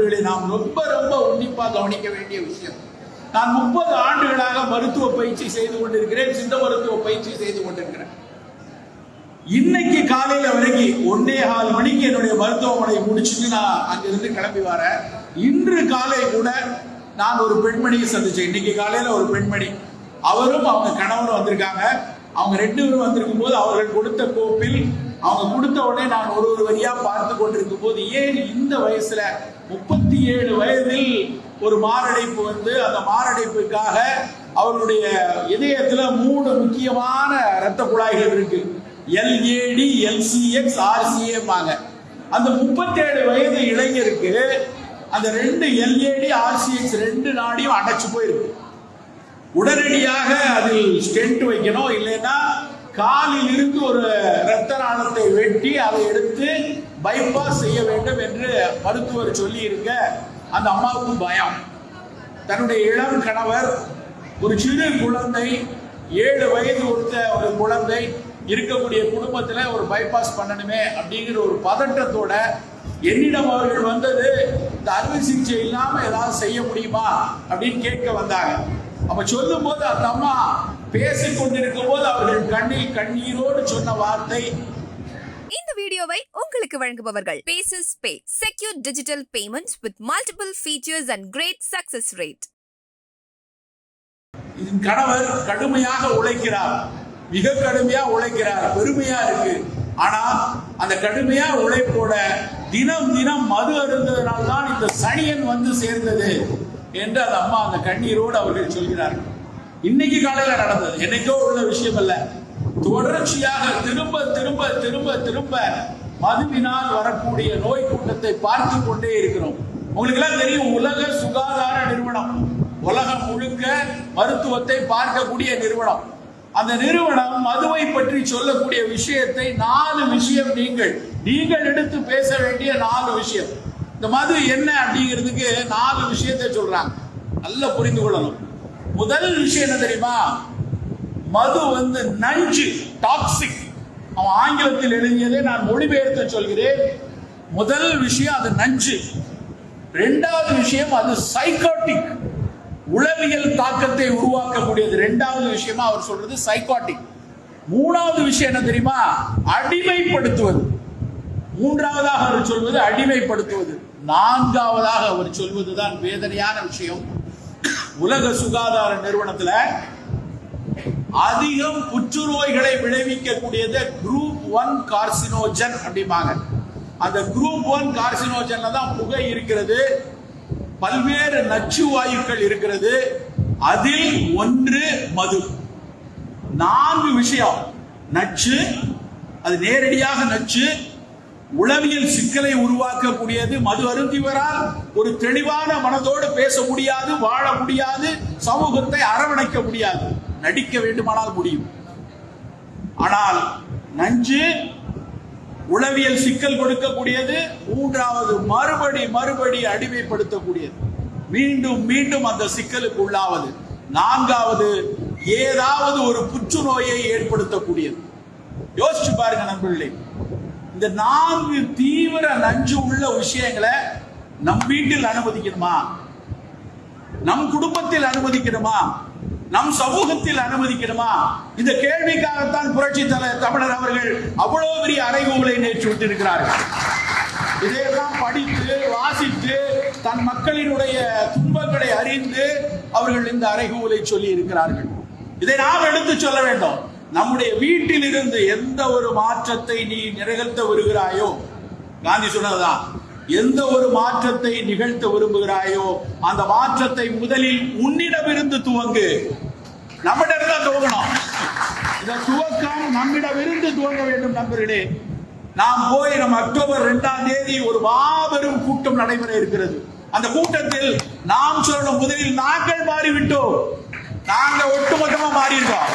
நண்பர்களை நாம் ரொம்ப ரொம்ப உன்னிப்பா கவனிக்க வேண்டிய விஷயம். நான் முப்பது ஆண்டுகளாக மருத்துவ பயிற்சி செய்து கொண்டிருக்கிறேன் சித்த மருத்துவ பயிற்சி செய்து கொண்டிருக்கிறேன். இன்னைக்கு காலையில வரைக்கும் ஒன்னே கால் மணிக்கு என்னுடைய மருத்துவமனை முடிச்சுட்டு நான் அங்கிருந்து கிளம்பி வரேன். இன்று காலை கூட நான் ஒரு பெண்மணியை சந்திச்சேன். இன்னைக்கு காலையில ஒரு பெண்மணி. அவரும் அவங்க கணவரும் வந்திருக்காங்க. அவங்க ரெண்டு பேரும் வந்திருக்கும் போது அவர்கள் கொடுத்த கோப்பில் அவங்க கொடுத்த உடனே நான் ஒரு ஒரு வரியா பார்த்து கொண்டிருக்கும் போது ஏன் இந்த வயசுல முப்பத்தி ஏழு வயதில் ஒரு மாரடைப்பு வந்து அந்த மாரடைப்புக்காக அவருடைய இதயத்துல மூணு முக்கியமான இரத்த குழாய்கள் இருக்கு. எல்ஏடி எல்சிஎக்ஸ் ஆர்சிஏம்பாங்க அந்த முப்பத்தேழு வயது இளைஞருக்கு அந்த ரெண்டு எல்ஏடி ஆர்சிஎக்ஸ் ரெண்டு நாடியும் அடைச்சு போயிருக்கு. உடனடியாக அதில் ஸ்டென்ட் வைக்கணும். இல்லைன்னா காலில் இருந்து ஒரு இரத்த நாளத்தை வெட்டி அதை எடுத்து பைபாஸ் செய்ய வேண்டும் என்று மருத்துவர் சொல்லி இருக்க அந்த அம்மாவுக்கு பயம். தன்னுடைய இளம் கணவர் ஒரு சிறு குழந்தை ஏழு வயது கொடுத்த ஒரு குழந்தை இருக்கக்கூடிய குடும்பத்தில் ஒரு பைபாஸ் பண்ணணுமே அப்படிங்கிற ஒரு பதட்டத்தோட என்னிடம் அவர்கள் வந்தது இந்த அறுவை சிகிச்சை இல்லாமல் ஏதாவது செய்ய முடியுமா அப்படின்னு கேட்க வந்தாங்க. அப்ப சொல்லும் போது அந்த அம்மா பேசிக்கொண்டிருக்கும் போது அவர்கள் கண்ணில் கண்ணீரோடு சொன்ன வார்த்தை இந்த வீடியோவை உங்களுக்கு வழங்குபவர்கள். Paces Pay secure digital payments with multiple features and great success rate கணவர் கடுமையாக உழைக்கிறார். மிக கடுமையா உழைக்கிறார். பெருமையா இருக்கு. ஆனா அந்த கடுமையா உழைப்போட தினம் தினம் மது அருந்ததனால் தான் இந்த சனியன் வந்து சேர்ந்தது என்று அந்த அம்மா அந்த கண்ணீரோடு அவர்கள் சொல்கிறார்கள். இன்னைக்கு காலையில நடந்தது. என்னைக்கோ உள்ள விஷயம் அல்ல. தொடர்ச்சியாக திரும்ப திரும்ப திரும்ப திரும்ப மதுவினால் வரக்கூடிய நோய் கூட்டத்தை பார்த்து கொண்டே இருக்கிறோம். உங்களுக்கு எல்லாம் தெரியும் உலக சுகாதார நிறுவனம். உலகம் முழுக்க மருத்துவத்தை பார்க்கக்கூடிய நிறுவனம். அந்த நிறுவனம் மதுவை பற்றி சொல்லக்கூடிய விஷயத்தை நாலு விஷயம் நீங்கள் நீங்கள் எடுத்து பேச வேண்டிய நாலு விஷயம். இந்த மது என்ன அப்படிங்கிறதுக்கு நாலு விஷயத்தை சொல்றாங்க. நல்லா புரிந்து கொள்ளணும். முதல் விஷயம் என்ன தெரியுமா? மது வந்து நஞ்சு டாக்ஸிக் அவன் ஆங்கிலத்தில் எழுதியதை நான் மொழிபெயர்த்து சொல்கிறேன். முதல் விஷயம் அது நஞ்சு. ரெண்டாவது விஷயம் அது சைக்காட்டிக் உளவியல் தாக்கத்தை உருவாக்கக்கூடியது. ரெண்டாவது விஷயமா அவர் சொல்றது சைக்காட்டிக் மூணாவது விஷயம் என்ன தெரியுமா? அடிமைப்படுத்துவது. மூன்றாவதாக அவர் சொல்வது அடிமைப்படுத்துவது. நான்காவதாக அவர் சொல்வதுதான் வேதனையான விஷயம். உலக சுகாதார நிறுவனத்துல அதிகம் புற்றுநோய்களை விளைவிக்கக்கூடியது குரூப் ஒன் கார்சினோஜன் அப்படிம்பாங்க. அந்த குரூப் ஒன் கார்சினோஜன்ல தான் புகை இருக்கிறது. பல்வேறு நச்சு வாயுக்கள் இருக்கிறது. அதில் ஒன்று மது. நான்கு விஷயம். நச்சு அது நேரடியாக நச்சு. உளவியல் சிக்கலை உருவாக்கக்கூடியது. மது அருந்திவரால் ஒரு தெளிவான மனதோடு பேச முடியாது வாழ முடியாது சமூகத்தை அரவணைக்க முடியாது. நடிக்க வேண்டுமானால் முடியும். ஆனால் நஞ்சு உளவியல் சிக்கல் கொடுக்கக்கூடியது மூன்றாவது மறுபடி மறுபடி அடிமைப்படுத்தக்கூடியது. மீண்டும் மீண்டும் அந்த சிக்கலுக்கு உள்ளாவது. நான்காவது ஏதாவது ஒரு புற்றுநோயை ஏற்படுத்தக்கூடியது. யோசிச்சு பாருங்க நண்பர்களே. இந்த நான்கு தீவிர நஞ்சு உள்ள விஷயங்களை நம் வீட்டில் அனுமதிக்கணுமா? நம் குடும்பத்தில் அனுமதிக்கணுமா? நம் சமூகத்தில் அனுமதிக்கணுமா? இந்த கேள்விக்காகத்தான் புரட்சி தலை தமிழர் அவர்கள் அவ்வளவு பெரிய அறைகூலை நேற்று விட்டிருக்கிறார்கள். இதையெல்லாம் படித்து வாசித்து தன் மக்களினுடைய துன்பங்களை அறிந்து அவர்கள் இந்த அறைகூலை சொல்லி இருக்கிறார்கள் இதை நாம் எடுத்து சொல்ல வேண்டும். நம்முடைய வீட்டில் இருந்து எந்த ஒரு மாற்றத்தை நீ நிகழ்த்த வருகிறாயோ காந்தி சொன்னதுதான். எந்த ஒரு மாற்றத்தை நிகழ்த்த விரும்புகிறாயோ அந்த மாற்றத்தை முதலில் உன்னிடமிருந்து துவங்கு. நம்மிடம் தான் துவங்கணும். இந்த துவக்கம் நம்மிடமிருந்து துவங்க வேண்டும் நண்பர்களே. நாம் போய் நம்ம அக்டோபர் இரண்டாம் தேதி ஒரு மாபெரும் கூட்டம் நடைபெற இருக்கிறது. அந்த கூட்டத்தில் நாம் சொல்லணும் முதலில் நாங்கள் மாறிவிட்டோம். நாங்க ஒட்டுமொத்தமா மாறியிருக்கோம்.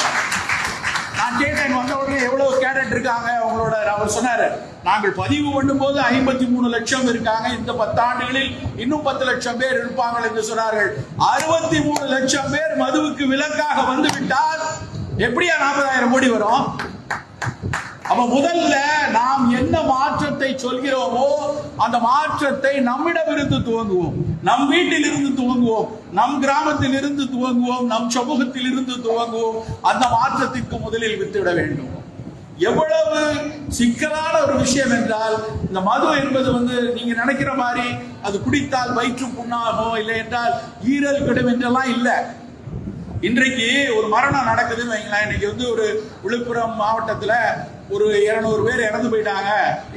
நான் கேட்டேன் வந்த உடனே எவ்வளவு கேடட் இருக்காங்க அவங்களோட அவர் சொன்னாரு. நாங்கள் பதிவு பண்ணும்போது ஐம்பத்தி மூணு லட்சம் இருக்காங்க. இந்த பத்தாண்டுகளில் இன்னும் பத்து லட்சம் பேர் இருப்பாங்க என்று சொன்னார்கள். அறுபத்தி மூணு லட்சம் பேர் மதுவுக்கு விலக்காக வந்து விட்டால் எப்படியா நாற்பதாயிரம் கோடி வரும்? அப்ப முதல்ல நாம் என்ன மாற்றத்தை சொல்கிறோமோ அந்த மாற்றத்தை நம்மிடம் இருந்து துவங்குவோம். நம் வீட்டில் இருந்து துவங்குவோம். நம் கிராமத்தில் இருந்து துவங்குவோம். நம் சமூகத்தில் இருந்து துவங்குவோம். அந்த மாற்றத்திற்கு முதலில் வித்துவிட வேண்டும். எவ்வளவு சிக்கலான ஒரு விஷயம் என்றால் இந்த மது என்பது வந்து நீங்க நினைக்கிற மாதிரி அது குடித்தால் வயிற்று புண்ணாகும் இல்லை என்றால் ஈரல் கெடும் என்றெல்லாம் இல்லை. இன்றைக்கு ஒரு மரணம் நடக்குதுன்னு வைங்களேன். இன்னைக்கு வந்து ஒரு விழுப்புரம் மாவட்டத்துல ஒரு இருநூறு பேர் இறந்து போயிட்டாங்க.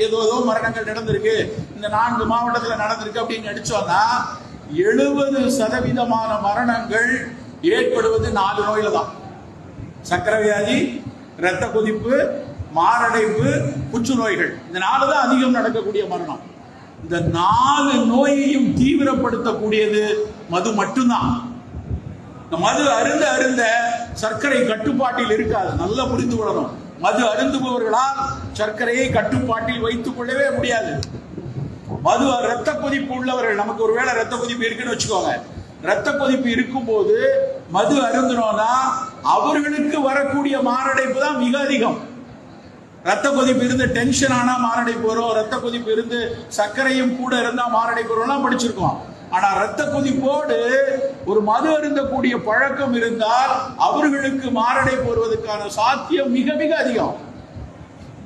ஏதோ ஏதோ மரணங்கள் நடந்திருக்கு. இந்த நான்கு மாவட்டத்துல நடந்திருக்கு அப்படின்னு நடிச்சோம்னா எழுபது சதவீதமான மரணங்கள் ஏற்படுவது நாலு நோயில தான். சக்கரவியாதி இரத்த கொதிப்பு மாரடைப்பு புற்றுநோய்கள். இந்த நாலு தான் அதிகம் நடக்கக்கூடிய மரணம். இந்த நாலு நோயையும் தீவிரப்படுத்தக்கூடியது மது மட்டும்தான். இந்த மது அருந்த அருந்த சர்க்கரை கட்டுப்பாட்டில் இருக்காது. நல்லா புரிந்து கொள்ளணும். மது அருந்துபவர்களால் சர்க்கரையை கட்டுப்பாட்டில் வைத்துக் கொள்ளவே முடியாது. மது ரத்த கொதிப்பு உள்ளவர்கள் நமக்கு ஒருவேளை ரத்த கொதிப்பு இருக்குன்னு வச்சுக்கோங்க. ரத்த கொதிப்பு இருக்கும்போது மது அருந்தினோம்னா அவர்களுக்கு வரக்கூடிய மாரடைப்பு தான் மிக அதிகம். ரத்த கொதிப்பு இருந்து டென்ஷன் ஆனா மாரடைப்பு வரும். ரத்த கொதிப்பு இருந்து சர்க்கரையும் கூட இருந்தா மாரடைப்பு வரும்லாம் படிச்சிருக்கோம். ஆனா ரத்த கொதிப்போடு ஒரு மது அருந்தக்கூடிய பழக்கம் இருந்தால் அவர்களுக்கு மாரடைப்பு வருவதற்கான சாத்தியம் மிக மிக அதிகம்.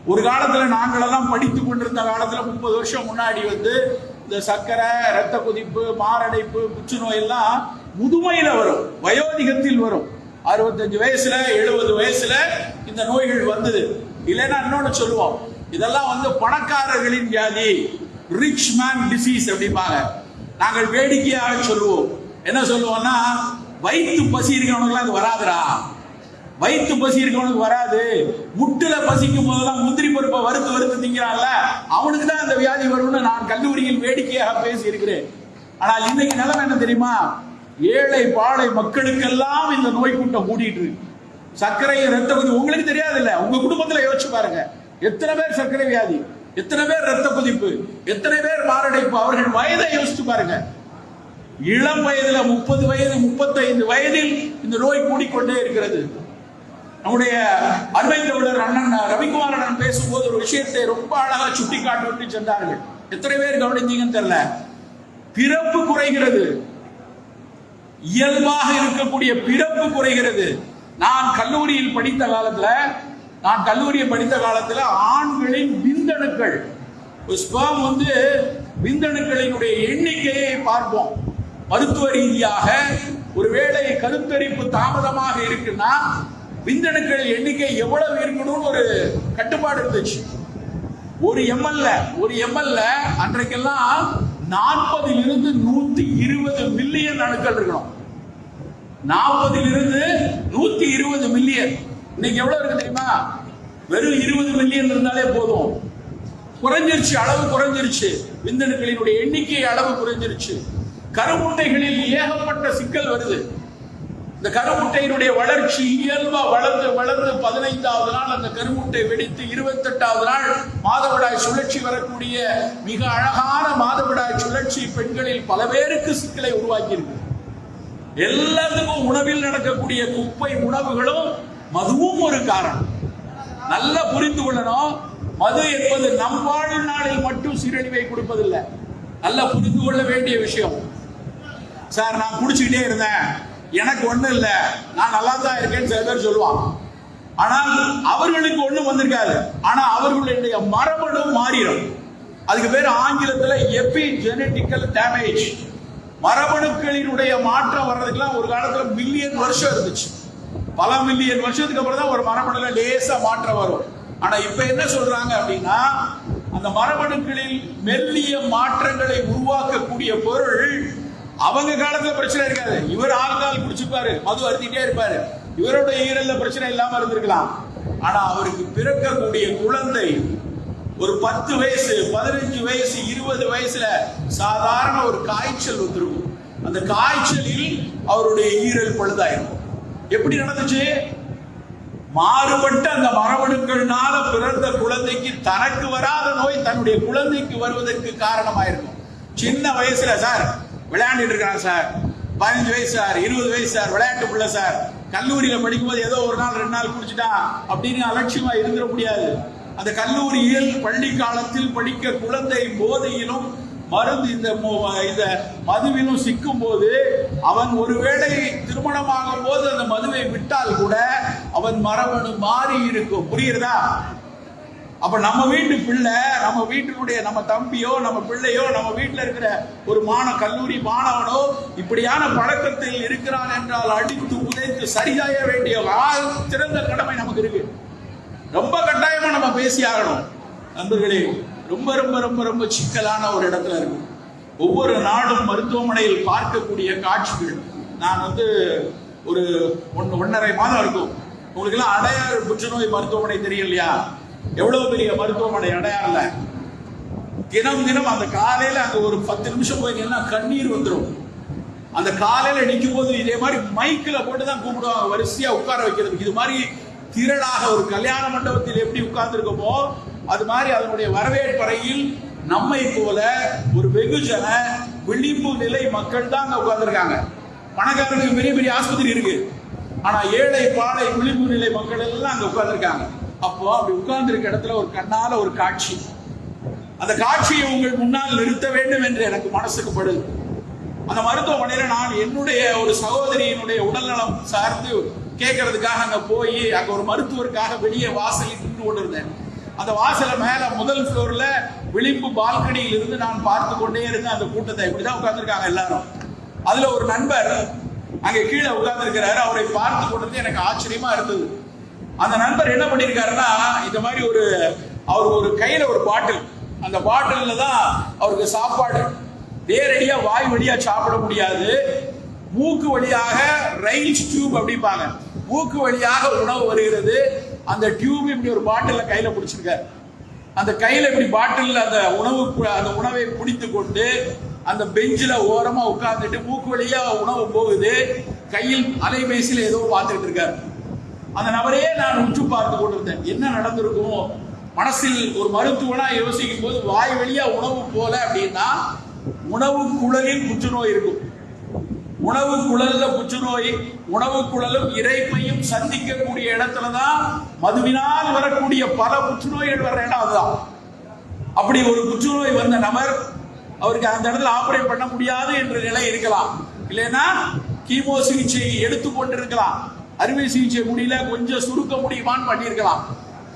ஒரு காலத்துல நாங்களெல்லாம் படித்து கொண்டிருந்த காலத்துல முப்பது வருஷம் முன்னாடி வந்து இந்த சர்க்கரை ரத்த கொதிப்பு மாரடைப்பு புற்றுநோய் எல்லாம் முதுமையில வரும். வயோதிகத்தில் வரும். அறுபத்தஞ்சு வயசுல எழுபது வயசுல இந்த நோய்கள் வந்தது. இல்லைன்னா இன்னொன்னு சொல்லுவோம். இதெல்லாம் வந்து பணக்காரர்களின் வியாதி. ரிச் மேன் டிசீஸ் அப்படிம்பாங்க. நாங்கள் வேடிக்கையாக சொல்லுவோம். என்ன சொல்லுவோம்னா வயிற்று பசி இருக்கிறவனுக்குலாம் அது வராதுடா. வயிற்று பசி இருக்கவனுக்கு வராது. முட்டுல பசிக்கும் போதெல்லாம் முந்திரி பருப்பை வறுத்து வறுத்து திங்கிறான்ல அவனுக்கு தான் அந்த வியாதி வரும்னு நான் கல்லூரியில் வேடிக்கையாக பேசி இருக்கிறேன் ஆனால் இன்னைக்கு நிலைமை என்ன தெரியுமா? ஏழை பாழை மக்களுக்கெல்லாம் இந்த நோய் கூட்டம் மூடிட்டு இருக்கு. சர்க்கரை ரத்த கொதிப்பு உங்களுக்கு தெரியாது இல்ல உங்க குடும்பத்துல யோசிச்சு பாருங்க. எத்தனை பேர் சர்க்கரை வியாதி? எத்தனை பேர் ரத்த கொதிப்பு? எத்தனை பேர் மாரடைப்பு? அவர்கள் வயதை யோசிச்சு பாருங்க. இளம் வயதுல முப்பது வயது முப்பத்தைந்து வயதில் இந்த நோய் கூடிக்கொண்டே இருக்கிறது. நம்முடைய அருமை தமிழர் அண்ணன் ரவிக்குமார் அண்ணன் பேசும்போது ஒரு விஷயத்தை ரொம்ப அழகா சுட்டி காட்டி சென்றார்கள். எத்தனை பேர் கவனிச்சீங்கன்னு தெரியல. பிறப்பு குறைகிறது. இயல்பாக இருக்கக்கூடிய பிறப்பு குறைகிறது. நான் கல்லூரியில் படித்த காலத்துல நான் கல்லூரியை படித்த காலத்துல ஆண்களின் விந்தணுக்கள். ஸ்பேம் வந்து விந்தணுக்களினுடைய எண்ணிக்கையை பார்ப்போம். மருத்துவ ரீதியாக ஒருவேளை கருத்தரிப்பு தாமதமாக இருக்குன்னா விந்தணுக்கள் எண்ணிக்கை எவ்வளவு இருக்கணும்னு ஒரு கட்டுப்பாடு இருந்துச்சு. ஒரு எம்எல்ல ஒரு எம்எல்ல அன்றைக்கெல்லாம் நாற்பதிலிருந்து நூத்தி இருபது மில்லியன் அணுக்கள் இருக்கணும். நாற்பதிலிருந்து நூத்தி இருபது மில்லியன் இன்னைக்கு எவ்வளவு இருக்கு தெரியுமா? வெறும் இருபது மில்லியன் இருந்தாலே போதும். குறைஞ்சிருச்சு அளவு குறைஞ்சிருச்சு. விந்தணுக்களினுடைய எண்ணிக்கை அளவு குறைஞ்சிருச்சு. கருமுட்டைகளில் ஏகப்பட்ட சிக்கல் வருது. இந்த கருமுட்டையினுடைய வளர்ச்சி இயல்பா வளர்ந்து வளர்ந்து பதினைந்தாவது நாள் அந்த கருமுட்டை வெடித்து இருபத்தெட்டாவது நாள் மாதவிடாய் சுழற்சி வரக்கூடிய மிக அழகான மாதவிடாய் சுழற்சி பெண்களில் பல பேருக்கு சிக்கலை உருவாக்கியிருக்கு. எல்லாத்துக்கும் உணவில் நடக்கக்கூடிய குப்பை உணவுகளும் மதுவும் ஒரு காரணம். நல்லா புரிந்து கொள்ளணும். மது என்பது நம் வாழ்நாளில் மட்டும் சீரழிவை கொடுப்பதில்லை. நல்லா புரிந்து கொள்ள வேண்டிய விஷயம். சார் நான் குடிச்சுக்கிட்டே இருந்தேன். எனக்கு ஒண்ணும் இல்லை. நான் நல்லா தான் இருக்கேன்னு சில பேர் சொல்லுவான் ஆனால் அவர்களுக்கு ஒண்ணும் வந்திருக்காது. ஆனா அவர்களுடைய மரபணு மாறிடும். அதுக்கு பேர் ஆங்கிலத்தில் எபி ஜெனட்டிக்கல் டேமேஜ் மரபணுக்களினுடைய மாற்றம் வர்றதுக்கெல்லாம் ஒரு காலத்துல மில்லியன் வருஷம் இருந்துச்சு. பல மில்லியன் வருஷத்துக்கு அப்புறம் தான் ஒரு மரபணுல லேசா மாற்றம் வரும். ஆனா இப்ப என்ன சொல்றாங்க அப்படின்னா அந்த மரபணுக்களில் மெல்லிய மாற்றங்களை உருவாக்கக்கூடிய பொருள் அவங்க காலத்துல பிரச்சனை இருக்காது. இவர் ஆழ்ந்தால் குடிச்சுப்பாரு மது அருந்திட்டே இருப்பாரு. இவரோட ஈரல்ல பிரச்சனை இல்லாம இருந்திருக்கலாம். ஆனா அவருக்கு பிறக்கக்கூடிய குழந்தை ஒரு பத்து வயசு பதினஞ்சு வயசு இருபது வயசுல சாதாரண ஒரு காய்ச்சல் வந்துருக்கும் அந்த காய்ச்சலில் அவருடைய ஈரல் பழுதாயிருக்கும். எப்படி நடந்துச்சு? மாறுபட்ட அந்த மரபணுக்கள்னால பிறந்த குழந்தைக்கு தனக்கு வராத நோய் தன்னுடைய குழந்தைக்கு வருவதற்கு காரணமாயிருக்கும். சின்ன வயசுல சார் விளையாண்டுட்டு இருக்கான் சார். பதினஞ்சு வயசு சார் இருபது வயசு சார் விளையாட்டு பிள்ளை சார். கல்லூரியில படிக்கும்போது ஏதோ ஒரு நாள் ரெண்டு நாள் குடிச்சிட்டான் அப்படின்னு அலட்சியமா இருந்துட முடியாது. அந்த கல்லூரியில் பள்ளி காலத்தில் படிக்க குழந்தை போதையிலும் மருந்து இந்த இந்த மதுவிலும் சிக்கும் போது அவன் ஒருவேளை திருமணமாகும் போது அந்த மதுவை விட்டால் கூட அவன் மரபணு மாறி இருக்கும். புரியுறதா அப்ப நம்ம வீட்டு பிள்ளை நம்ம வீட்டினுடைய நம்ம தம்பியோ நம்ம பிள்ளையோ நம்ம வீட்டில் இருக்கிற ஒரு மாண கல்லூரி மாணவனோ இப்படியான பழக்கத்தில் இருக்கிறான் என்றால் அடித்து உதைத்து சரியாய வேண்டிய சிறந்த கடமை நமக்கு இருக்கு. ரொம்ப கட்டாயமா நம்ம பேசி ஆகணும். நண்பர்களே ரொம்ப ரொம்ப ரொம்ப ரொம்ப சிக்கலான ஒரு இடத்துல இருக்கு. ஒவ்வொரு நாடும் மருத்துவமனையில் பார்க்கக்கூடிய காட்சிகள். நான் வந்து ஒரு ஒன்று ஒன்றரை மாதம் இருக்கும். உங்களுக்கு எல்லாம் அடையாறு புற்றுநோய் மருத்துவமனை தெரியும் இல்லையா? எவ்வளவு பெரிய மருத்துவமனை? அடையாறுல. தினம் தினம் அந்த காலையில அங்க ஒரு பத்து நிமிஷம் போயிங்கன்னா கண்ணீர் வந்துடும் அந்த காலையில நிற்கும் போது இதே மாதிரி மைக்கில் போட்டு தான் கூப்பிடுவாங்க வரிசையா உட்கார வைக்கிறதுக்கு இது மாதிரி திரளாக ஒரு கல்யாண மண்டபத்தில் எப்படி உட்கார்ந்துருக்கோமோ அது மாதிரி அதனுடைய வரவேற்பறையில் நம்மை போல ஒரு வெகுஜன விழிப்பு நிலை மக்கள் தான் அங்க உட்கார்ந்துருக்காங்க. பணக்காரருக்கு பெரிய பெரிய ஆஸ்பத்திரி இருக்கு. ஆனா ஏழை பாலை விழிப்பு நிலை மக்கள் எல்லாம் அங்க உட்கார்ந்துருக்காங்க. அப்போ அப்படி உட்கார்ந்துருக்க இடத்துல ஒரு கண்ணால ஒரு காட்சி. அந்த காட்சியை உங்கள் முன்னால் நிறுத்த வேண்டும் என்று எனக்கு மனசுக்கு படுது. அந்த மருத்துவமனையில நான் என்னுடைய ஒரு சகோதரியினுடைய உடல்நலம் சார்ந்து கேட்கறதுக்காக அங்க போய் அங்க ஒரு மருத்துவருக்காக வெளியே வாசலில் நின்று கொண்டிருந்தேன். அந்த வாசல மேல முதல் ஃப்ளோர்ல விளிம்பு பால்கனியில் இருந்து நான் பார்த்து கொண்டே இருந்தேன். அந்த கூட்டத்தை இப்படிதான் உட்கார்ந்துருக்காங்க எல்லாரும். அதுல ஒரு நண்பர் அங்க கீழே உட்கார்ந்துருக்கிறாரு. அவரை பார்த்து கொண்டது எனக்கு ஆச்சரியமா இருந்தது. அந்த நண்பர் என்ன பண்ணிருக்காருன்னா இந்த மாதிரி ஒரு அவர் ஒரு கையில ஒரு பாட்டில். அந்த பாட்டில்ல தான் அவருக்கு சாப்பாடு. நேரடியா வாய் வழியா சாப்பிட முடியாது. மூக்கு வழியாக ரயில் டியூப் அப்படிம்பாங்க. மூக்கு வழியாக உணவு வருகிறது. அந்த டியூப் இப்படி ஒரு பாட்டில கையில பிடிச்சிருக்காரு. அந்த கையில இப்படி பாட்டில் அந்த உணவு அந்த உணவை பிடித்து கொண்டு அந்த பெஞ்சில ஓரமா உட்கார்ந்துட்டு மூக்கு வழியா உணவு போகுது. கையில் அலைபேசியில ஏதோ பார்த்துட்டு இருக்காரு. அந்த நபரையே நான் உற்று பார்த்து கொண்டிருந்தேன். என்ன நடந்திருக்கும்? மனசில் ஒரு மருத்துவனா யோசிக்கும் போது வாய் வழியா உணவு போல அப்படின்னா உணவு குழலில் புற்றுநோய் இருக்கும். உணவு குழல்ல புற்றுநோய் உணவு குழலும் இறைப்பையும் சந்திக்கக்கூடிய இடத்துல தான் மதுவினால் வரக்கூடிய பல புற்றுநோய்கள் வர்ற இடம் அதுதான். அப்படி ஒரு புற்றுநோய் வந்த நபர் அவருக்கு அந்த இடத்துல ஆபரேட் பண்ண முடியாது என்ற நிலை இருக்கலாம். இல்லைன்னா கீமோ சிகிச்சை எடுத்து கொண்டிருக்கலாம். அறுவை சிகிச்சை முடியல கொஞ்சம் சுருக்க முடியுமான்னு பண்ணியிருக்கலாம்.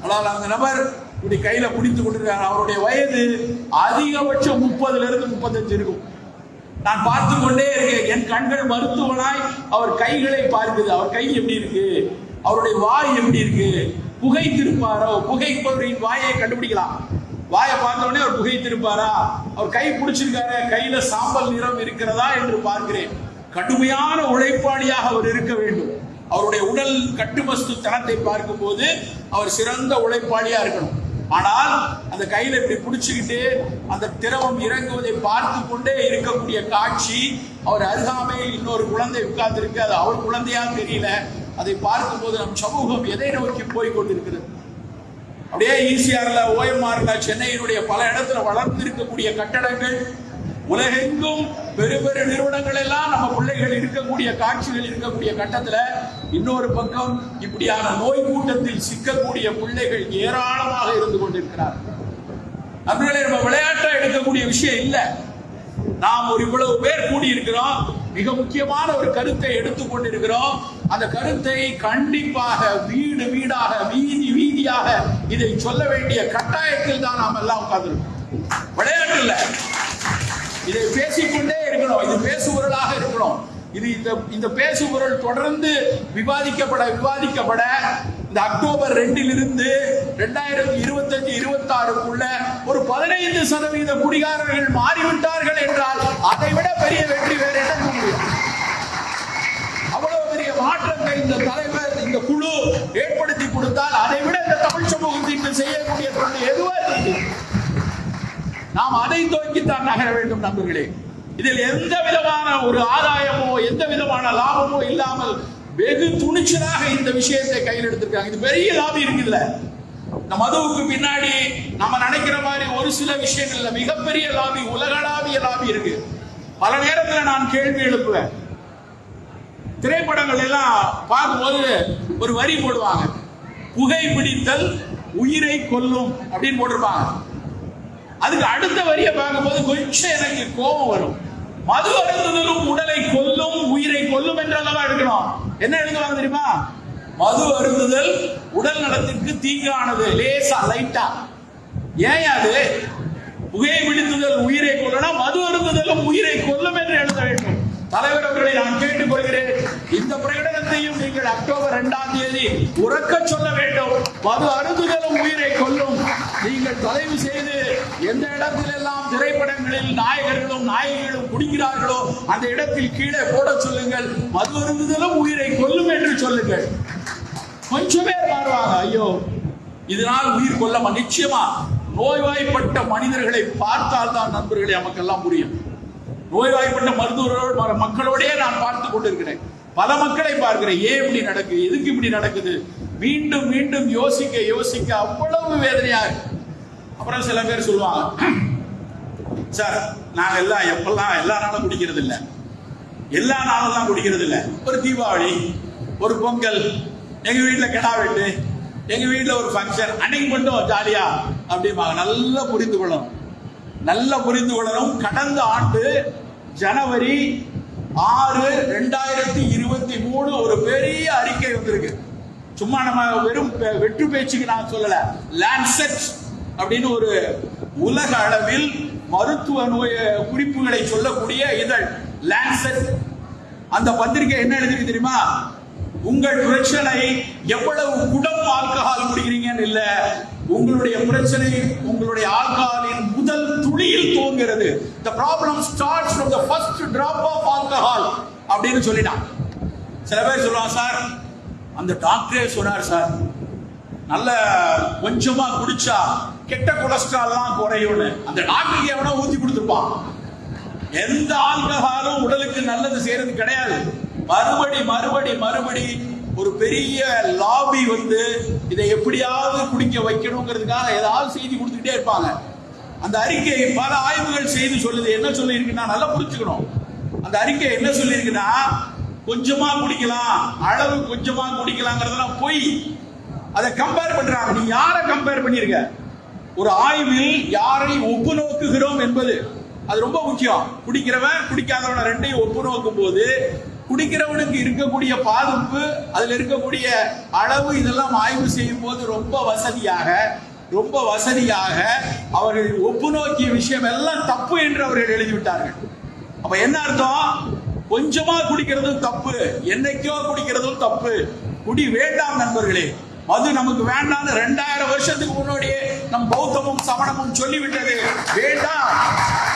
ஆனால் அந்த நபர் இப்படி கையில பிடித்து கொண்டிருக்கார் அவருடைய வயது அதிகபட்சம் முப்பதுல இருந்து முப்பத்தஞ்சு இருக்கும். நான் பார்த்து கொண்டே இருக்கேன். என் கண்கள் மருத்துவனாய் அவர் கைகளை பார்க்குது. அவர் கை எப்படி இருக்கு? அவருடைய வாய் எப்படி இருக்கு? புகைத்திருப்பாரோ? புகைப்பவரின் வாயை கண்டுபிடிக்கலாம். வாயை பார்த்த உடனே அவர் புகைத்திருப்பாரா? அவர் கை பிடிச்சிருக்காரு? கையில சாம்பல் நிறம் இருக்கிறதா என்று பார்க்கிறேன். கடுமையான உழைப்பாளியாக அவர் இருக்க வேண்டும். அவருடைய உடல் கட்டுமஸ்து தனத்தை பார்க்கும்போது அவர் சிறந்த உழைப்பாளியா இருக்கணும். ஆனால் அந்த கையில இப்படி பிடிச்சுக்கிட்டு அந்த திரவம் இறங்குவதை பார்த்து கொண்டே இருக்கக்கூடிய காட்சி அவர் அருகாமையில் இன்னொரு குழந்தை உட்கார்ந்திருக்கு. அது அவர் குழந்தையா தெரியல. அதை பார்க்கும்போது நம் சமூகம் எதை நோக்கி போய் கொண்டிருக்கிறது? அப்படியே ஈசிஆர்ல ஓஎம்ஆர்ல சென்னையினுடைய பல இடத்துல வளர்ந்து இருக்கக்கூடிய கட்டடங்கள் உலகெங்கும் பெரு பெரு நிறுவனங்கள் எல்லாம் நம்ம பிள்ளைகள் இருக்கக்கூடிய காட்சிகள் இருக்கக்கூடிய கட்டத்துல இன்னொரு பக்கம் இப்படியான நோய் கூட்டத்தில் சிக்கக்கூடிய பிள்ளைகள் ஏராளமாக இருந்து கொண்டிருக்கிறார் நம்மளே நம்ம விளையாட்டா எடுக்கக்கூடிய விஷயம் இல்லை. நாம் ஒரு இவ்வளவு பேர் கூடியிருக்கிறோம். மிக முக்கியமான ஒரு கருத்தை எடுத்துக்கொண்டிருக்கிறோம் அந்த கருத்தை கண்டிப்பாக வீடு வீடாக வீதி வீதியாக இதை சொல்ல வேண்டிய கட்டாயத்தில் தான் நாம் எல்லாம் உட்கார்ந்துருக்கோம். விளையாட்டு இல்லை. இதை பேசிக்கொண்டே இருக்கணும் இது பேசுபொருளாக இருக்கணும் இது இந்த இந்த பேசுபொருள் தொடர்ந்து விவாதிக்கப்பட விவாதிக்கப்பட இந்த அக்டோபர் ரெண்டிலிருந்து ரெண்டாயிரத்தி இருபத்தஞ்சு இருபத்தி ஆறுக்குள்ள ஒரு பதினைந்து சதவீத குடிகாரர்கள் மாறிவிட்டார்கள் என்றால் அதை விட பெரிய வெற்றி வேறு என்ன முடியும்? அவ்வளவு பெரிய மாற்றத்தை இந்த தலைவர் இந்த குழு ஏற்படுத்தி கொடுத்தால் அதை விட இந்த தமிழ் சமூகத்திற்கு செய்யக்கூடிய தொண்டு எதுவாக இருக்கு நாம் அதை நோக்கித்தான் நகர வேண்டும் நண்பர்களே. இதில் எந்த விதமான ஒரு ஆதாயமோ எந்த விதமான லாபமோ இல்லாமல் வெகு துணிச்சலாக இந்த விஷயத்தை கையில் எடுத்திருக்காங்க. இது பெரிய லாபம் இருக்குல்ல இந்த மதுவுக்கு பின்னாடி நம்ம நினைக்கிற மாதிரி ஒரு சில விஷயங்கள்ல மிகப்பெரிய லாபி உலகளாவிய லாபி இருக்கு. பல நேரத்துல நான் கேள்வி எழுப்புவேன். திரைப்படங்கள் எல்லாம் பார்க்கும்போது ஒரு வரி போடுவாங்க. புகை பிடித்தல் உயிரை கொல்லும் அப்படின்னு போட்டிருப்பாங்க. அதுக்கு அடுத்த வரியை பார்க்கும்போது கொஞ்சம் எனக்கு கோபம் வரும். மது அருந்துதலும் உடலை கொல்லும் உயிரை கொல்லும் என்றல்லவா எடுக்கணும். என்ன எழுதுவாங்க தெரியுமா? மது அருந்துதல் உடல் நலத்திற்கு தீங்கானது லேசா லைட்டா ஏன் அது? புகையை விடுத்துதல் உயிரை கொல்லனா மது அருந்துதலும் உயிரை கொல்லும் என்று எழுத வேண்டும். தலைவர் அவர்களை நான் கேட்டுக்கொள்கிறேன் இந்த பிரகடனத்தையும் நீங்கள் அக்டோபர் இரண்டாம் தேதி உறக்க சொல்ல வேண்டும். மது அருந்துதலும் உயிரை கொல்லும். நீங்கள் தலைவு செய்து எந்த இடத்திலெல்லாம் திரைப்படங்களில் நாயகர்களும் நாயகிகளும் குடிக்கிறார்களோ அந்த இடத்தில் கீழே போட சொல்லுங்கள். மது அருந்துதலும் உயிரை கொல்லும் என்று சொல்லுங்கள். கொஞ்சம் பேர் மாறுவாங்க. ஐயோ இதனால் உயிர் கொல்லமா நிச்சயமா நோய்வாய்ப்பட்ட மனிதர்களை பார்த்தால் தான் நண்பர்களே நமக்கெல்லாம் புரியும். நோய்வாய்ப்பட்ட மருத்துவர்களோடு மக்களோடே நான் பார்த்து கொண்டிருக்கிறேன். பல மக்களை பார்க்கிறேன். ஏன் இப்படி நடக்குது? எதுக்கு இப்படி நடக்குது? மீண்டும் மீண்டும் யோசிக்க யோசிக்க அவ்வளவு வேதனையா அப்புறம் சில பேர் சொல்லுவாங்க சார் நாங்கள் எல்லாம் எப்பெல்லாம் எல்லா நாளும் குடிக்கிறது இல்லை எல்லா நாளும் தான் குடிக்கிறது இல்லை ஒரு தீபாவளி ஒரு பொங்கல் எங்கள் வீட்டில் கிடா வெட்டு எங்கள் வீட்டில் ஒரு ஃபங்க்ஷன் அன்னைக்கு மட்டும் ஜாலியா அப்படிம்பாங்க. நல்லா புரிந்து கொள்ளணும். நல்ல புரிந்து கொள்ளணும். கடந்த ஆண்டு ஜனவரி ஆறு ரெண்டாயிரத்தி இருபத்தி மூணு ஒரு பெரிய அறிக்கை வந்திருக்கு. சும்மா நம்ம வெறும் வெற்று பேச்சுக்கு நான் சொல்லல. லான்செட் அப்படின்னு ஒரு உலக அளவில் மருத்துவ நோய் குறிப்புகளை சொல்லக்கூடிய இதழ். லான்செட் அந்த பத்திரிகை என்ன எழுதிருக்கு தெரியுமா? உங்கள் பிரச்சனை எவ்வளவு குடம் ஆல்கஹால் குடிக்கிறீங்கன்னு இல்ல. உங்களுடைய பிரச்சனை உங்களுடைய ஆல்கஹாலின் முதல் துளியில் துவங்கிறது the problem starts from the first drop of alcohol அப்படின்னு சொல்லிட்டான் சில பேர் சொல்லுவாங்க சார் அந்த டாக்டரே சொன்னார் சார். நல்ல கொஞ்சமா குடிச்சா கெட்ட கொலஸ்ட்ரால்லாம் குறையும்னு. அந்த டாக்டருக்கு எவனோ ஊத்தி கொடுத்துருப்பான். எந்த ஆல்கஹாலும் உடலுக்கு நல்லது செய்யறது கிடையாது. மறுபடி மறுபடி மறுபடி ஒரு பெரிய லாபி வந்து இதை எப்படியாவது குடிக்க வைக்கணுங்கிறதுக்காக ஏதாவது செய்தி கொடுத்துக்கிட்டே இருப்பாங்க. அந்த அறிக்கையை பல ஆய்வுகள் செய்து சொல்லுது. என்ன சொல்லியிருக்குன்னா நல்லா புரிஞ்சுக்கணும். அந்த அறிக்கை என்ன சொல்லியிருக்குன்னா கொஞ்சமா குடிக்கலாம் அளவு கொஞ்சமா குடிக்கலாங்கிறதெல்லாம் பொய் அதை கம்பேர் பண்றாங்க. நீ யாரை கம்பேர் பண்ணிருக்க? ஒரு ஆய்வில் யாரை ஒப்பு நோக்குகிறோம் என்பது. அது ரொம்ப முக்கியம். குடிக்கிறவன் குடிக்காதவன ரெண்டையும் ஒப்பு நோக்கும் போது குடிக்கிறவனுக்கு இருக்கக்கூடிய பாதிப்பு அதுல இருக்கக்கூடிய அளவு இதெல்லாம் ஆய்வு செய்யும் போது ரொம்ப வசதியாக ரொம்ப வசதியாக அவர்கள் ஒப்பு நோக்கிய விஷயம் எல்லாம் தப்பு என்று அவர்கள் எழுதிவிட்டார்கள். அப்ப என்ன அர்த்தம்? கொஞ்சமா குடிக்கிறதும் தப்பு என்னைக்கோ குடிக்கிறதும் தப்பு. குடி வேண்டாம் நண்பர்களே. மது நமக்கு வேண்டாம்னு ரெண்டாயிரம் வருஷத்துக்கு முன்னாடியே நம் பௌத்தமும் சமணமும் சொல்லிவிட்டது. வேண்டாம்.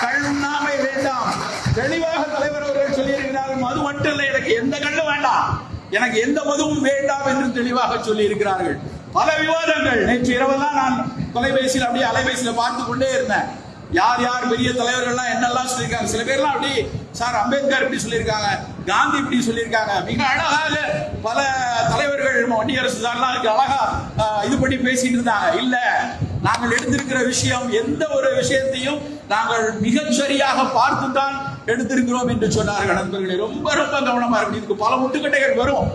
கண்ணாமை வேண்டாம். தெளிவாக தலைவர் அவர்கள் சொல்லியிருக்கிறார்கள் மது மட்டும் இல்லை எனக்கு எந்த கண்ணும் வேண்டாம். எனக்கு எந்த மதுவும் வேண்டாம் என்று தெளிவாக சொல்லி இருக்கிறார்கள் பல விவாதங்கள். நேற்று இரவெல்லாம் நான் தொலைபேசியில் அப்படியே அலைபேசியில் பார்த்து கொண்டே இருந்தேன். யார் யார் பெரிய தலைவர்கள்லாம் என்னெல்லாம் சொல்லியிருக்காங்க? சில பேர்லாம் அப்படி சார் அம்பேத்கர் இப்படி சொல்லியிருக்காங்க காந்தி இப்படி சொல்லியிருக்காங்க. மிக அழகாக பல தலைவர்கள் நம்ம வன்னியரசு சார்லாம் அழகா இது பண்ணி பேசிட்டு இருந்தாங்க. இல்ல நாங்கள் எடுத்திருக்கிற விஷயம் எந்த ஒரு விஷயத்தையும் நாங்கள் மிக சரியாக பார்த்துதான் எடுத்திருக்கிறோம் என்று சொன்னார்கள் நண்பர்களே. ரொம்ப ரொம்ப கவனமா இருக்கு இதுக்கு பல முட்டுக்கட்டைகள் வரும்.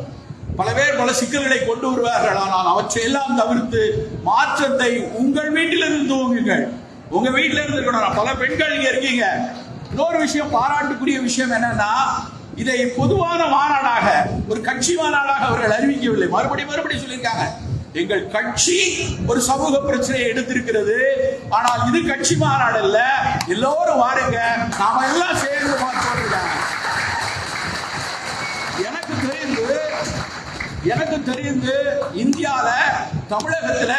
பல பேர் பல சிக்கல்களை கொண்டு வருவார்கள். ஆனால் அவற்றையெல்லாம் தவிர்த்து மாற்றத்தை உங்கள் வீட்டிலிருந்து துவங்குங்கள். உங்க வீட்டில இருந்து இருக்கணும் பல பெண்கள் இங்க இருக்கீங்க. இன்னொரு விஷயம் பாராட்டுக்குரிய விஷயம் என்னன்னா இதை பொதுவான மாநாடாக ஒரு கட்சி மாநாடாக அவர்கள் அறிவிக்கவில்லை. மறுபடி மறுபடி சொல்லியிருக்காங்க. எங்கள் கட்சி ஒரு சமூக பிரச்சனையை எடுத்திருக்கிறது. ஆனால் இது கட்சி மாநாடு இல்ல எல்லோரும் வாருங்க. நாம எல்லாம் சேர்ந்து இருக்காங்க எனக்கு தெரிந்து எனக்கு தெரிந்து இந்தியால தமிழகத்துல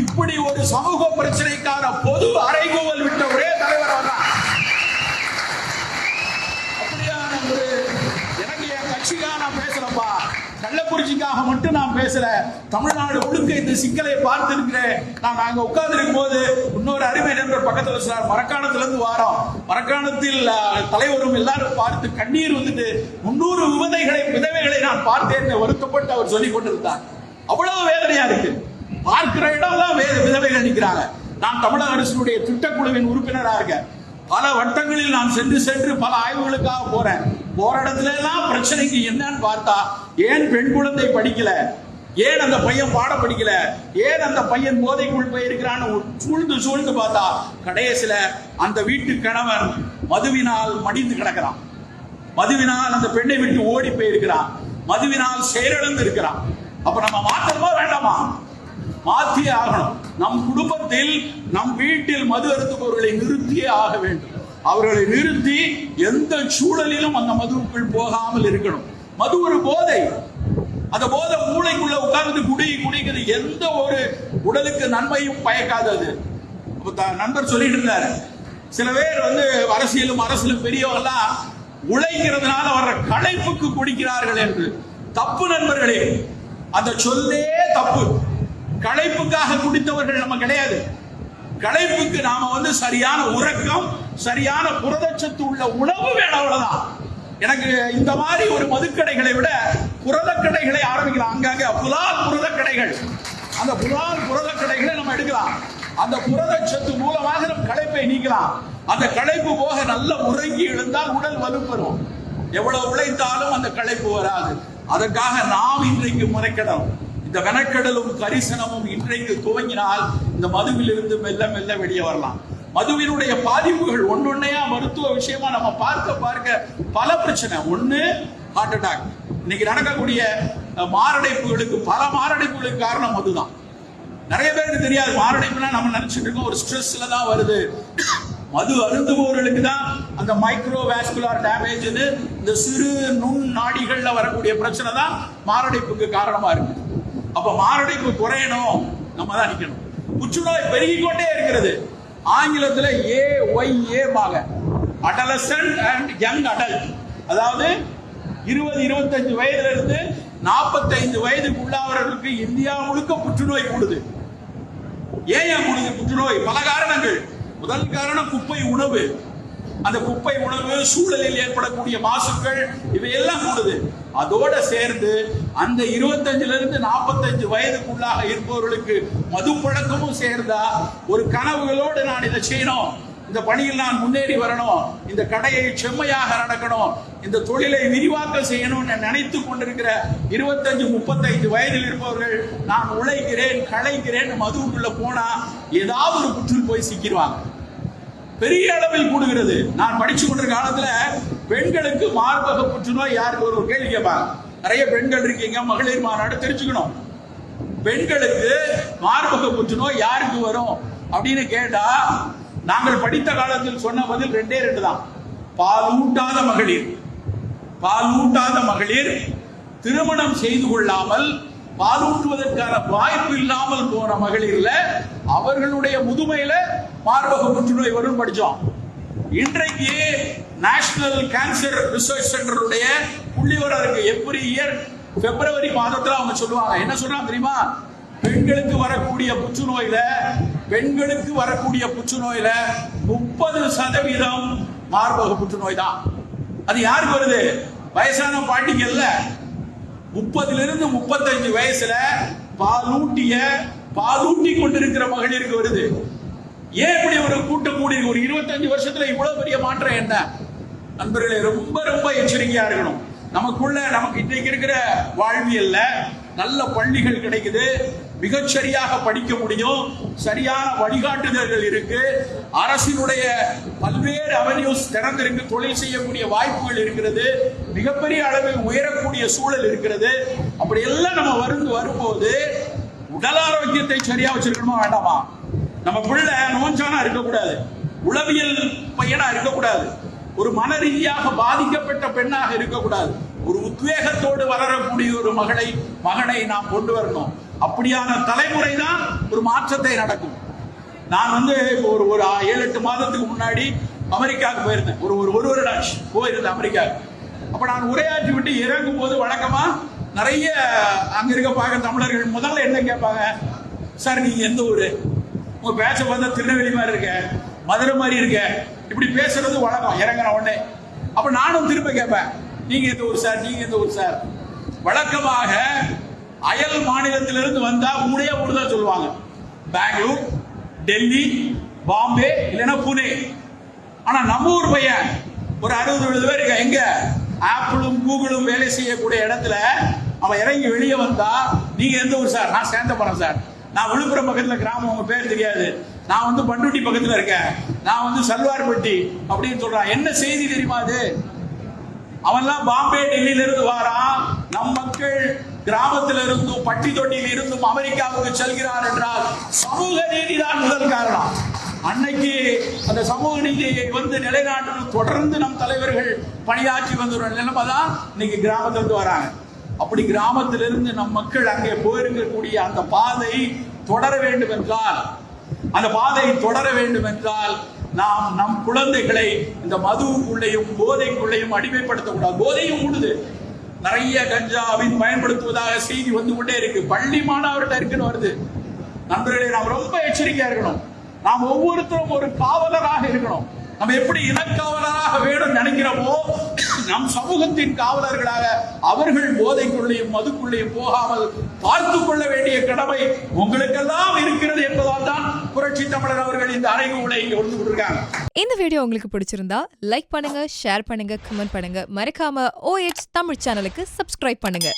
இப்படி ஒரு சமூக பிரச்சனைக்கான பொது அறைகூவல் விட்ட ஒரே தலைவர் அவர்தான் அப்படியான ஒரு எனக்கு என் கட்சிக்காக நான் பேசலப்பா. கள்ளக்குறிச்சிக்காக மட்டும் நான் பேசல. தமிழ்நாடு முழுக்க இந்த சிக்கலை பார்த்திருக்கிறேன். நான் அங்க உட்கார்ந்து இருக்கும் போது இன்னொரு அருமை நண்பர் பக்கத்துல சார் மரக்காணத்துல இருந்து வாரம். மரக்காணத்தில் தலைவரும் எல்லாரும் பார்த்து கண்ணீர் வந்துட்டு முன்னூறு விவதைகளை வேதனைகளை நான் பார்த்தேன் வருத்தப்பட்டு அவர் சொல்லிக் கொண்டிருந்தார். அவ்வளவு வேதனையா இருக்கு. பார்க்கிற இடம்லாம் வேத விதவைகள் நிற்கிறாங்க நான் தமிழக அரசினுடைய திட்டக்குழுவின் உறுப்பினரா இருக்கேன். பல வட்டங்களில் நான் சென்று சென்று பல ஆய்வுகளுக்காக போறேன். போற இடத்துல எல்லாம் பிரச்சனைக்கு என்னன்னு பார்த்தா ஏன் பெண் குழந்தை படிக்கல? ஏன் அந்த பையன் பாட படிக்கல? ஏன் அந்த பையன் போதைக்குள் போயிருக்கிறான்னு சூழ்ந்து சூழ்ந்து பார்த்தா கடைசியில அந்த வீட்டு கணவன் மதுவினால் மடிந்து கிடக்கிறான். மதுவினால் அந்த பெண்ணை விட்டு ஓடி போயிருக்கிறான். மதுவினால் செயலிழந்து இருக்கிறான் அப்ப நம்ம மாத்தணுமா வேண்டாமா? மாத்தியே ஆகணும். நம் குடும்பத்தில் நம் வீட்டில் மது அருந்துபவர்களை நிறுத்தியே ஆக வேண்டும். அவர்களை நிறுத்தி எந்த சூழலிலும் அந்த மதுவுக்குள் போகாமல் இருக்கணும். மது ஒரு போதை. அந்த போதை மூளைக்குள்ள உட்கார்ந்து குடி குடிக்கிறது எந்த ஒரு உடலுக்கு நன்மையும் பயக்காதது நண்பர் சொல்லிட்டு இருந்தாரு. சில பேர் வந்து அரசியலும் அரசியலும் பெரியவங்கெல்லாம் உழைக்கிறதுனால வர்ற களைப்புக்கு குடிக்கிறார்கள் என்று. தப்பு நண்பர்களே அந்த சொல்லே தப்பு. களைப்புக்காக குடித்தவர்கள் நம்ம கிடையாது. களைப்புக்கு நாம வந்து சரியான உறக்கம் சரியான புரதச்சத்து உள்ள உணவு வேணும் அவ்வளவுதான். எனக்கு இந்த மாதிரி ஒரு மதுக்கடைகளை விட புரதக்கடைகளை ஆரம்பிக்கலாம். அங்கங்க புலால் புரதக்கடைகள் அந்த புலால் புரதக் கடைகளை நம்ம எடுக்கலாம். அந்த புரதச்சத்து மூலமாக நம் களைப்பை நீக்கலாம். அந்த களைப்பு போக நல்ல உறங்கி எழுந்தால் உடல் வலுப்பெறும். எவ்வளவு உழைத்தாலும் அந்த களைப்பு வராது. அதற்காக நாம் இன்றைக்கு முறைக்கணும் இந்த வெனக்கடலும் கரிசனமும் இன்றைக்கு துவங்கினால் இந்த மதுவிலிருந்து மெல்ல மெல்ல வெளியே வரலாம். மதுவினுடைய பாதிப்புகள் ஒன்னொன்னையா மருத்துவ விஷயமா நம்ம பார்க்க பார்க்க பல பிரச்சனை. ஒண்ணு ஹார்ட் அட்டாக் இன்னைக்கு நடக்கக்கூடிய மாரடைப்புகளுக்கு பல மாரடைப்புகளுக்கு காரணம் அதுதான். நிறைய பேருக்கு தெரியாது. மாரடைப்புனா நம்ம நினைச்சிட்டு இருக்கோம் ஒரு ஸ்ட்ரெஸ்ல தான் வருது. மது அருந்துபவர்களுக்கு தான் அந்த மைக்ரோ வாஸ்குலார் டேமேஜ்னு இந்த சிறு நுண் நாடிகள்ல வரக்கூடிய பிரச்சனை தான் மாரடைப்புக்கு காரணமா இருக்கு. அப்ப மாரடைப்பு குறையணும். நம்ம தான் நிக்கணும். புற்றுநோய் பெருகிக்கொண்டே இருக்கிறது. ஆங்கிலத்துல ஏ ஒய் ஏ பாக. அடலசன்ட் அண்ட் யங் அடல்ட் அதாவது இருபது இருபத்தஞ்சு வயதுல இருந்து நாற்பத்தைந்து வயதுக்கு இந்தியா முழுக்க புற்றுநோய் கூடுது. ஏன் முடிஞ்ச புற்றுநோய்? பல காரணங்கள். முதல் காரணம் குப்பை உணவு. அந்த குப்பை உணவு சூழலில் ஏற்படக்கூடிய மாசுக்கள் இவையெல்லாம் கூடுது. அதோட சேர்ந்து அந்த இருபத்தஞ்சுல இருந்து நாற்பத்தஞ்சு வயதுக்குள்ளாக இருப்பவர்களுக்கு மது பழக்கமும் சேர்ந்தா ஒரு கனவுகளோடு நான் இதை செய்யணும். இந்த பணியில் நான் முன்னேறி வரணும். இந்த கடையை செம்மையாக நடக்கணும். இந்த தொழிலை விரிவாக்கம் செய்யணும்னு நினைத்து கொண்டிருக்கிற இருபத்தஞ்சு முப்பத்தைந்து வயதில் இருப்பவர்கள் நான் உழைக்கிறேன் களைக்கிறேன் மதுவுக்குள்ள போனா ஏதாவது ஒரு புற்றில் போய் சிக்கிடுவாங்க. பெரிய அளவில் கூடுகிறது. நான் படிச்சு கொண்டிருக்க காலத்துல பெண்களுக்கு மார்பக புற்றுநோய் யாருக்கு ஒரு கேள்வி கேட்பாங்க. நிறைய பெண்கள் இருக்கீங்க மகளிர் மாநாடு தெரிஞ்சுக்கணும். பெண்களுக்கு மார்பக புற்றுநோய் யாருக்கு வரும்? அப்படின்னு கேட்டா நாங்கள் படித்த காலத்தில் சொன்ன பதில் ரெண்டே ரெண்டு தான். பாலூட்டாத மகளிர். பாலூட்டாத மகளிர் திருமணம் செய்து கொள்ளாமல் பாலூட்டுவதற்கான வாய்ப்பு இல்லாமல் போன மகளிர்ல அவர்களுடைய முதுமையில மார்பக புற்றுநோய் வரும் படிச்சோம். இன்றைக்கு நேஷனல் கேன்சர் ரிசர்ச் சென்டருடைய புள்ளிவரம் இருக்கு எவ்ரி இயர் பிப்ரவரி மாதத்துல அவங்க சொல்லுவாங்க. என்ன சொல்றாங்க தெரியுமா? பெண்களுக்கு வரக்கூடிய புற்றுநோயில பெண்களுக்கு வரக்கூடிய புற்றுநோயில முப்பது சதவீதம் மார்பக புற்றுநோய் தான் அது யாருக்கு வருது? வயசான பாட்டிக்கு இல்ல முப்பதுல இருந்து முப்பத்தஞ்சு வயசுல பாலூட்டிய பாலூட்டி கொண்டிருக்கிற மகளிருக்கு வருது. ஏன் இப்படி ஒரு கூட்டம் கூடி ஒரு இருபத்தஞ்சு வருஷத்துல இவ்வளவு பெரிய மாற்றம் என்ன? நண்பர்களே ரொம்ப ரொம்ப எச்சரிக்கையா இருக்கணும். நமக்குள்ள நமக்கு இன்றைக்கு இருக்கிற வாழ்வியல்ல நல்ல பள்ளிகள் கிடைக்குது. மிகச்சரியாக படிக்க முடியும். சரியான வழிகாட்டுதல்கள் இருக்கு. அரசினுடைய பல்வேறு அவென்யூஸ் திறந்திருக்கு. தொழில் செய்யக்கூடிய வாய்ப்புகள் இருக்கிறது. மிகப்பெரிய அளவில் உயரக்கூடிய சூழல் இருக்கிறது. அப்படி எல்லாம் நம்ம வருந்து வரும்போது உடல் ஆரோக்கியத்தை சரியா வச்சிருக்கணுமா வேண்டாமா? நம்ம பிள்ளை நோஞ்சானா இருக்கக்கூடாது. உளவியல் பையனா இருக்கக்கூடாது. ஒரு மன ரீதியாக பாதிக்கப்பட்ட பெண்ணாக இருக்கக்கூடாது. ஒரு உத்வேகத்தோடு வளரக்கூடிய ஒரு மகளை மகனை நாம் கொண்டு வரணும். அப்படியான தலைமுறை தான் ஒரு மாற்றத்தை நடக்கும். நான் வந்து இப்போ ஒரு ஒரு ஆ- ஏழு எட்டு மாதத்துக்கு முன்னாடி அமெரிக்காவுக்கு போயிருந்தேன். ஒரு ஒரு ஒரு வருடம் போயிருந்தேன் அமெரிக்காவுக்கு. அப்ப நான் உரையாற்றி விட்டு இறங்கும் போது வழக்கமா நிறைய அங்க இருக்க பார்க்க தமிழர்கள் முதல்ல என்ன கேட்பாங்க? சார் நீங்க எந்த ஊரு? உங்க பேச பார்த்தா திருநெல்வேலி மாதிரி இருக்க மதுரை மாதிரி இருக்க. இப்படி பேசுறது வழக்கம். இறங்குற உடனே. அப்ப நானும் திரும்ப கேட்பேன். நீங்க எந்த ஊர் சார்? நீங்க எந்த ஊர் சார்? வழக்கமாக அயல் மாநிலத்திலிருந்து வந்தா உங்களுடைய ஊர் தான் சொல்லுவாங்க. பெங்களூர் டெல்லி பாம்பே இல்லைன்னா புனே. ஆனா நம்ம ஊர் பையன் ஒரு அறுபது எழுபது பேர் இருக்க எங்க? ஆப்பிளும் கூகுளும் வேலை செய்யக்கூடிய இடத்துல அவன் இறங்கி வெளியே வந்தா நீங்க எந்த ஊர் சார்? நான் சேந்தபுரம் சார். நான் விழுப்புரம் பக்கத்துல கிராமம் உங்க பேர் தெரியாது. நான் வந்து பண்டுட்டி பக்கத்துல இருக்கேன். நான் வந்து சல்வார்பட்டி அப்படின்னு சொல்றான். என்ன செய்தி தெரியுமா அது? அவன்லாம் பாம்பே டெல்லியில இருந்து வாரான். நம் மக்கள் கிராமத்தில் இருந்தும் பட்டி தொட்டியில் இருந்தும் அமெரிக்காவுக்கு செல்கிறார் என்றால் சமூக நீதி தான் முதல் காரணம். அன்னைக்கு அந்த சமூக நீதியை வந்து நிலைநாட்டு தொடர்ந்து நம் தலைவர்கள் பணியாற்றி வந்துள்ள நிலைமை தான் இன்னைக்கு கிராமத்திலிருந்து வராங்க. அப்படி கிராமத்திலிருந்து நம் மக்கள் அங்கே போயிருக்கக்கூடிய அந்த பாதை தொடர வேண்டும் என்றால் அந்த பாதை தொடர வேண்டும் என்றால் நாம் நம் குழந்தைகளை இந்த மதுவுக்குள்ளேயும் போதைக்குள்ளேயும் அடிமைப்படுத்தக்கூடாது. போதையும் கூடுது நிறைய கஞ்சாவின் பயன்படுத்துவதாக செய்தி வந்து கொண்டே இருக்கு. பள்ளி மாணவர்கிட்ட இருக்குன்னு வருது. நண்பர்களே நாம் ரொம்ப எச்சரிக்கையா இருக்கணும். நாம் ஒவ்வொருத்தரும் ஒரு காவலராக இருக்கணும். நம்ம எப்படி இனக்காவலராக வேணும் நினைக்கிறோமோ நம் சமூகத்தின் காவலர்களாக அவர்கள் போதைக்குள்ளேயும் மதுக்குள்ளேயும் போகாமல் பார்த்துக் கொள்ள வேண்டிய கடமை உங்களுக்கெல்லாம் இருக்கிறது என்பதால் தான் புரட்சி தமிழர் அவர்கள் இந்த அறைகூடை இங்கே கொண்டு கொடுத்திருக்காங்க. இந்த வீடியோ உங்களுக்கு பிடிச்சிருந்தா லைக் பண்ணுங்க ஷேர் பண்ணுங்க கமெண்ட் பண்ணுங்க. மறக்காம ஓஎச் தமிழ் சேனலுக்கு சப்ஸ்கிரைப் பண்ணுங்க.